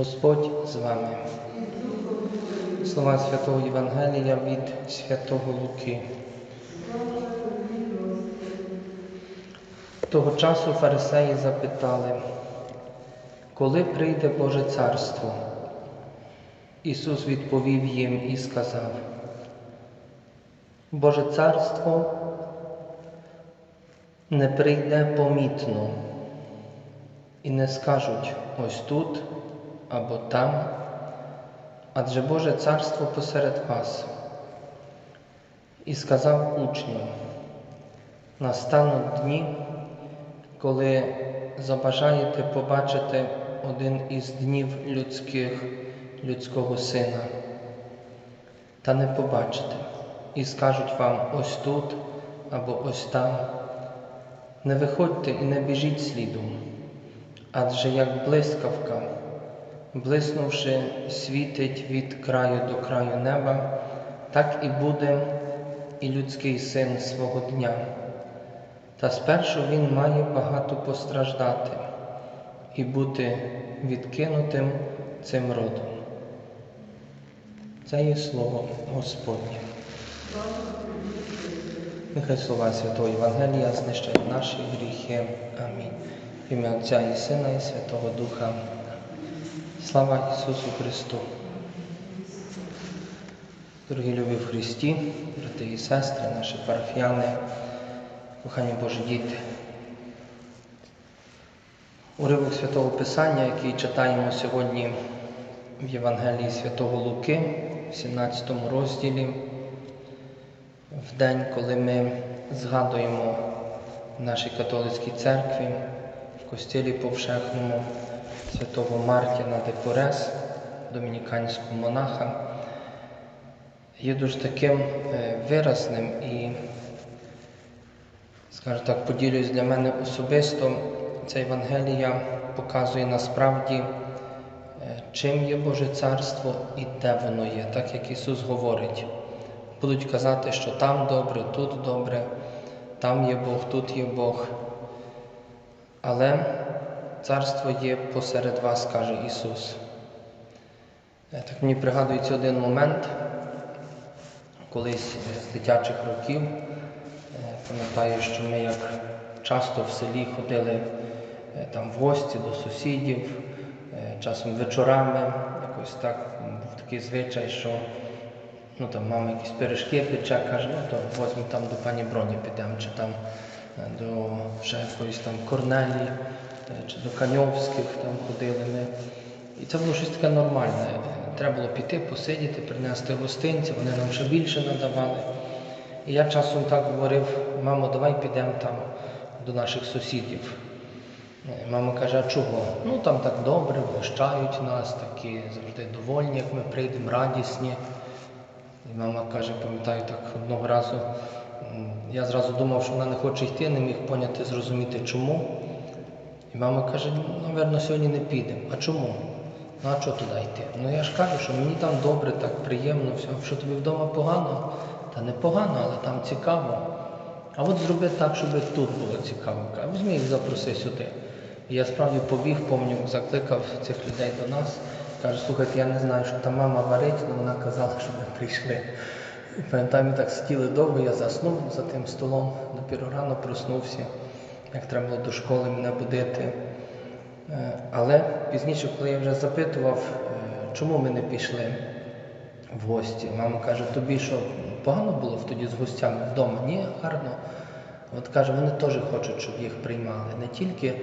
Господь з вами. Слова Святого Євангелія від Святого Луки. Того часу фарисеї запитали, коли прийде Боже Царство? Ісус відповів їм і сказав, Боже Царство не прийде помітно, і не скажуть ось тут або там, адже Боже Царство посеред вас. І сказав учням, настануть дні, коли забажаєте побачити один із днів людських, людського сина, та не побачите, і скажуть вам ось тут або ось там. Не виходьте і не біжіть слідом, адже як блискавка, блиснувши, світить від краю до краю неба, так і буде і людський син свого дня. Та спершу він має багато постраждати і бути відкинутим цим родом. Це є слово Господнє. Нехай слова Святого Євангелія знищать наші гріхи. Амінь. В ім'я Отця і Сина, і Святого Духа. Слава Ісусу Христу. Дорогі любі в Христі, брати і сестри, наші парафіяни, кохані Божі діти. Уривок Святого Писання, який читаємо сьогодні в Євангелії Святого Луки, в 17 розділі, в день, коли ми згадуємо в нашій католицькій церкві, в костілі Повшехному святого Мартіна де Порес, домініканського монаха, є дуже таким виразним і, скажу так, поділюсь для мене особисто, ця Євангелія показує насправді, чим є Боже Царство і де воно є, так як Ісус говорить. Будуть казати, що там добре, тут добре, там є Бог, тут є Бог. Але царство є посеред вас, каже Ісус. Так мені пригадується один момент, колись з дитячих років. Пам'ятаю, що ми як часто в селі ходили там в гості до сусідів, часом вечорами, якось так був такий звичай, що ну там мама якісь пиріжки пече, каже, ну то возьмемо там до пані Броні підемо, чи там до ще якоїсь там Корнелії, чи до Каньовських там ходили ми. І це було щось таке нормальне. Треба було піти, посидіти, принести гостинці, вони нам ще більше надавали. І я часом так говорив, мамо, давай підемо там до наших сусідів. Мама каже, а чого? Ну там так добре, вгощають нас, такі завжди довольні, як ми прийдемо, радісні. І мама каже, пам'ятаю, так одного разу я зразу думав, що вона не хоче йти, не міг поняти, зрозуміти чому. І мама каже, ну, сьогодні не підемо. А чому? Ну а чого туди йти? Ну я ж кажу, що мені там добре, так приємно, все. що тобі вдома погано, та не погано, але там цікаво. А от зроби так, щоб тут було цікаво. Візьми їх запроси сюди. І я справді побіг, пам'ятаю, закликав цих людей до нас. Каже, слухайте, я не знаю, що там мама варить, але вона казала, щоб ми прийшли. І пам'ятаю, ми так сиділи довго, я заснув за тим столом, допіру рано проснувся, як треба було до школи мене будити. Але пізніше, коли я вже запитував, чому ми не пішли в гості, мама каже, тобі що погано було тоді з гостями вдома? Ні, гарно. От каже, вони теж хочуть, щоб їх приймали. Не тільки,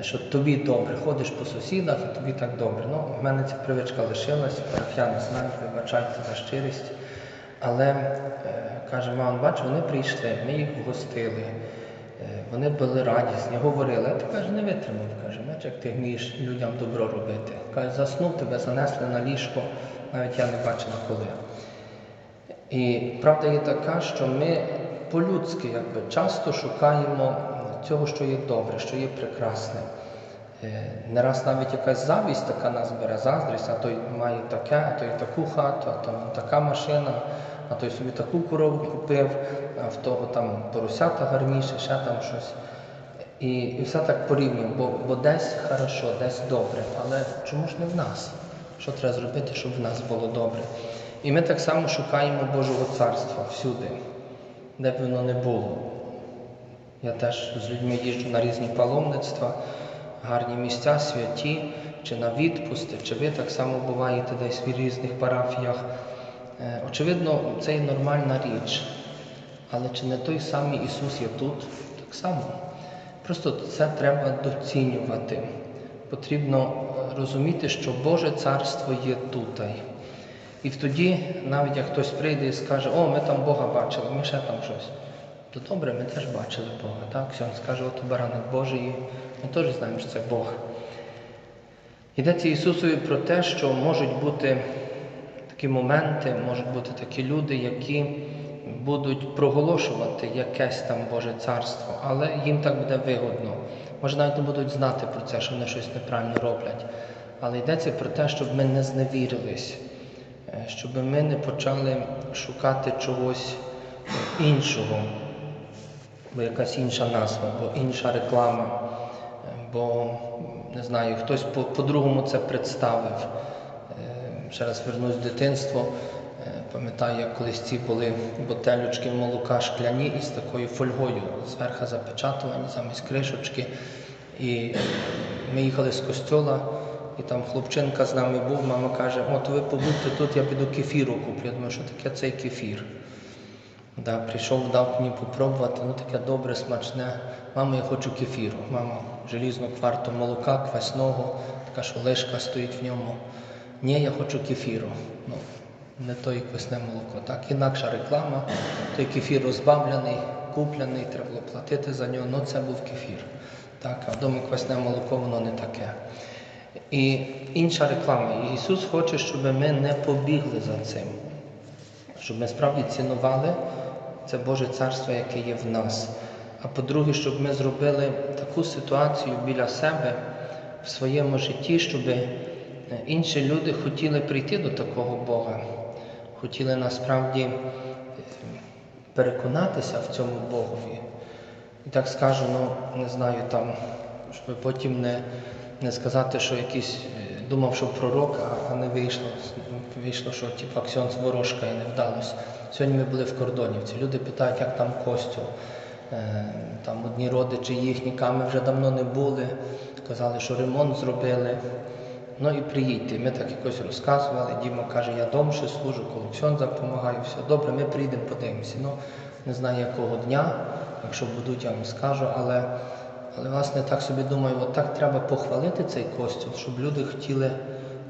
що тобі добре, ходиш по сусідах і тобі так добре. Ну, в мене ця привичка лишилась, парафіяни знають, вибачайте за щирість. Але, каже, мама, бач, вони прийшли, ми їх вгостили, вони були радісні, говорили, а ти каже, не витримав, каже, бач, як ти вмієш людям добро робити. Каже, заснув, тебе занесли на ліжко, навіть я не бачила коли. І правда є така, що ми по-людськи якби, часто шукаємо цього, що є добре, що є прекрасне. Не раз навіть якась завість така нас бере, заздрість, а той має таке, а той таку хату, а то така машина, а той собі таку корову купив, а в того там поросята гарніше, ще там щось. І, і все так порівнюємо, бо, бо десь хорошо, десь добре, але чому ж не в нас? Що треба зробити, щоб в нас було добре? І ми так само шукаємо Божого царства всюди, де б воно не було. Я теж з людьми їжджу на різні паломництва, гарні місця, святі, чи на відпусти, чи ви так само буваєте десь в різних парафіях. Е, Очевидно, це є нормальна річ. Але чи не той самий Ісус є тут? Так само. Просто це треба доцінювати. Потрібно е, розуміти, що Боже царство є тут. І тоді, навіть як хтось прийде і скаже, о, ми там Бога бачили, ми ще там щось. То добре, ми теж бачили Бога. Так? Сьогодні скаже, от баранок Божий, ми теж знаємо, що це Бог. Йдеться Ісусові про те, що можуть бути такі моменти, можуть бути такі люди, які будуть проголошувати якесь там Боже царство, але їм так буде вигодно. Може, навіть не будуть знати про це, що вони щось неправильно роблять. Але йдеться про те, щоб ми не зневірились, е, щоб ми не почали шукати чогось іншого, бо якась інша назва, бо інша реклама, е, бо не знаю, хтось по- по-другому це представив. Ще раз вернусь в дитинство. Е, Пам'ятаю, як колись ці були бутелючки молока шкляні із такою фольгою, зверху запечатувані, замість кришечки. І ми їхали з костьола, і там хлопчинка з нами був, мама каже, от ви побудьте тут, я піду кефіру куплю. Я думаю, що таке цей кефір. Да, прийшов, дав мені попробувати, ну таке добре, смачне. Мама, я хочу кефіру. Мама, желізну кварту молока, квасного, така що лишка стоїть в ньому. Ні, я хочу кефіру. Ну, не то і квасне молоко. Так, інакша реклама, той кефір розбавлений, куплений, треба було платити за нього, ну це був кефір. Так, а вдома квасне молоко, воно не таке. І інша реклама. Ісус хоче, щоб ми не побігли за цим щоб ми справді цінували це Боже царство, яке є в нас. А по-друге, щоб ми зробили таку ситуацію біля себе в своєму житті, щоб інші люди хотіли прийти до такого Бога, хотіли насправді е, переконатися в цьому Богові. І так скажу, ну не знаю, там, щоб потім не, не сказати, що якийсь е, думав, що пророк, а, не вийшло. Вийшло, що типу, Аксьон з і не вдалося. Сьогодні ми були в Кордонівці. Люди питають, як там костюм. Е, Там одні родичі їхні, ками вже давно не були. Казали, що ремонт зробили. Ну і приїдьте. Ми так якось розказували. Діма каже, я дом ще служу, коли Ксьон допомагаю, все добре, ми приїдемо, подивимося. Ну, не знаю якого дня, якщо будуть, я вам скажу, але, але власне так собі думаю, от так треба похвалити цей костюм, щоб люди хотіли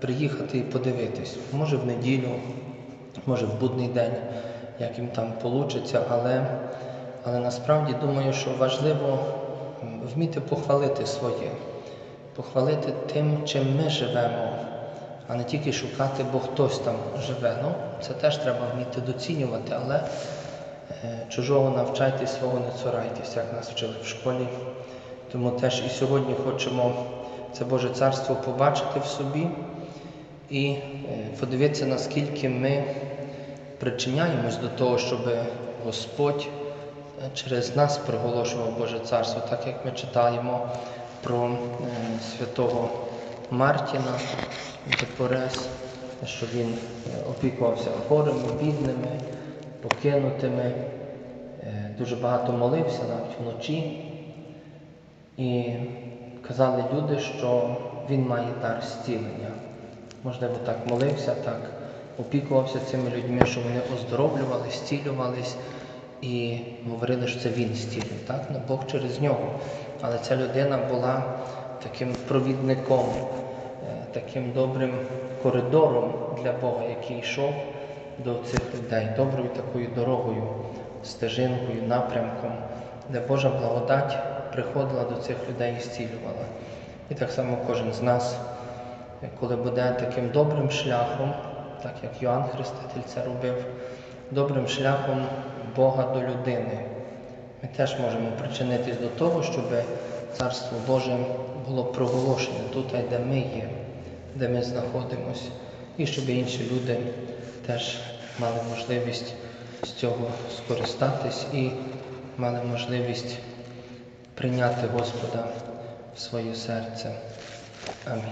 приїхати і подивитись. Може в неділю, може в будний день, як їм там вийде, але, але насправді думаю, що важливо вміти похвалити своє, похвалити тим, чим ми живемо, а не тільки шукати, бо хтось там живе. Ну, це теж треба вміти доцінювати, але е, чужого навчайтесь, свого не цурайтесь, як нас вчили в школі. Тому теж і сьогодні хочемо це Боже Царство побачити в собі і е, подивитися, наскільки ми причиняємось до того, щоб Господь е, через нас проголошував Боже Царство, так як ми читаємо про е, святого Мартіна Депорес, що він е, опікувався хворими, бідними, покинутими, е, дуже багато молився навіть вночі. І казали люди, що він має дар зцілення. Можливо, так молився, так опікувався цими людьми, що вони оздоровлювали, зцілювались і говорили, що це він зцілює. Так? Ну, Бог через нього. Але ця людина була таким провідником, е, таким добрим коридором для Бога, який йшов до цих людей, доброю такою дорогою, стежинкою, напрямком, де Божа благодать приходила до цих людей і зцілювала. І так само кожен з нас, е, коли буде таким добрим шляхом, так як Йоанн Хреститель це робив, добрим шляхом Бога до людини, ми теж можемо причинитись до того, щоб Царство Боже було проголошене тут, де ми є, де ми знаходимося, і щоб інші люди теж мали можливість з цього скористатись і мали можливість прийняти Господа в своє серце. Амінь.